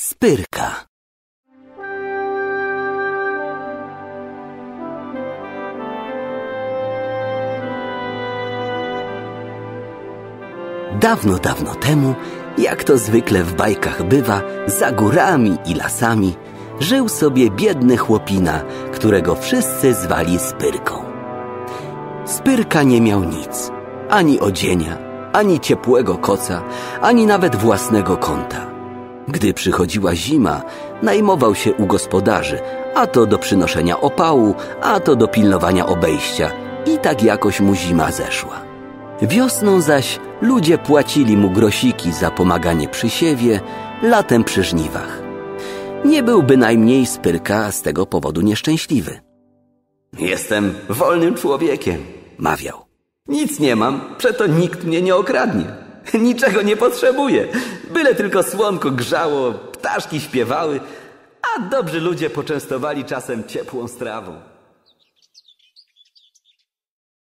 Spyrka. Dawno, dawno temu, jak to zwykle w bajkach bywa, za górami i lasami, żył sobie biedny chłopina, którego wszyscy zwali Spyrką. Spyrka nie miał nic, ani odzienia, ani ciepłego koca, ani nawet własnego kąta. Gdy przychodziła zima, najmował się u gospodarzy, a to do przynoszenia opału, a to do pilnowania obejścia i tak jakoś mu zima zeszła. Wiosną zaś ludzie płacili mu grosiki za pomaganie przy siewie, latem przy żniwach. Nie był bynajmniej Spyrka z tego powodu nieszczęśliwy. Jestem wolnym człowiekiem, mawiał. Nic nie mam, przeto nikt mnie nie okradnie. Niczego nie potrzebuję. Byle tylko słonko grzało, ptaszki śpiewały, a dobrzy ludzie poczęstowali czasem ciepłą strawą.